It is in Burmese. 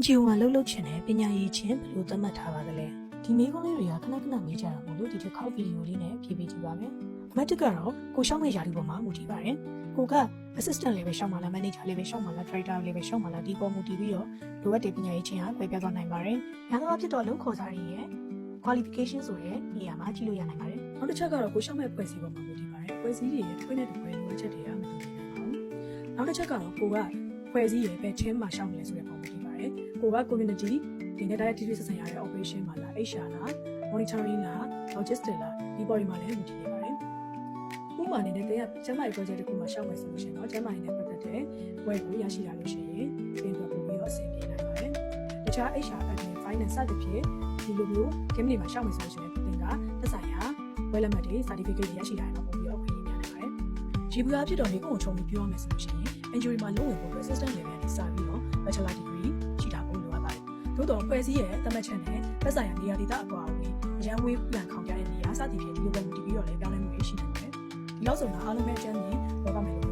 NGO မှာလှုပ်လှုပ်ချင်တဲ့ပညာရေးချင်းဘယ်လိုသတ်မှတ်ထားပါသလဲဒီမေးခွန်းလေးတွေကခဏခဏမေးကြတာမို့လို့ဒီတစ်ခေါက်ဗီဒီယိုလေးနဲ့ဖြေပေးကြည့်ပါမယ်အမတ်တစ်ကတော့ကိုရှောင်းမဲ့ယာတီပေါ်မှာမူတည်ပါတယ်ကိုက assistant လေးပဲရှောင်းမှလား manager လေးပဲရှောင်းမှလား director လေးပဲရှောင်းမှလားဒီပေါ်မူတည်ပြီးတော့လိုအပ်တဲ့ပညာရေးချင်းဟာပြပြသွားနိုင်ပါတယ်ညာတော့ဖြစ်တော့အလုံးခေါ်စားရည်ရဲ့ qualification ဆိုတဲ့နေရာမှာကြည့်လို့ရနိုင်ပါတယ်နောက်တစ်ချက်ကတော့ကိုရှောင်းမဲ့ဖွဲ့စည်းပေါ်မှာမူတည်ပါတယ်ဖွဲ့စည်းတွေရဲ့ထွေးတဲ့တွဲလိုအပ်ချက်တွေကမတူညီနိုင်ပါဘူးနောက်တစ်ချက်ကတော့ကိုကဖွဲ့စည်းရဲ့ဘယ်ချင်းမှာရှောင်းမလဲဆိုတဲ့ပုံမူတည်ပါ တယ်ကိုက community ဒီနဲ့ direct TV ဆက်ဆံရတဲ့ operation မှာလား HR လား monitoring လား logistic လားဒီပေါ်ဒီမှာလည်းမူတည်နေပါတယ်ဥပမာအနေနဲ့တင်ကကျန်းမာရေး project တစ်ခုမှာရှောက်မယ်ဆိုလို့ရှိရင်တော့ကျန်းမာရေးနဲ့ပတ်သက်တဲ့ဝယ်ကိုရရှိလာလို့ရှိရင်ပြင်ပြပို့ပြီးတော့အဆင်ပြေနိုင်ပါတယ်တခြား HR admin finance စသဖြင့်ဒီလိုမျိုး game တွေမှာရှောက်မယ်ဆိုလို့ရှိရင်တင်ကသက်ဆိုင်ရာဝယ်လက်မှတ်တွေ certificate တွေရရှိလာရင်တော့ပို့ပြီးတော့ခွင့်ရများနိုင်ပါတယ်။ GPA ဖြစ်တော့ဒီကိုချုံပြီးပြောရမယ်ဆိုလို့ရှိရင် injury မှာလုံးဝပို့ပြီး assistant level နဲ့စပြီးတော့ bachelor degree ရှိတာပို့လိုအပ်ပါ တယ်။သို့တော့ဖွဲ့စည်းရဲ့သတ်မှတ်ချက်နဲ့သက်ဆိုင်ရာနေရာဒေသအကွာအဝေးအရန်ဝေးပြန်ခေါင်ပြတဲ့နေရာစသည်ဖြင့်ဒီလိုပဲမူတည်ပြီးတော့လည်းပြောင်းလဲမှုတွေရှိနေပါတယ်။ဒီလောက်ဆိုတော့အားလုံးပဲအကျဉ်းကြီးပြောပါမယ်လို့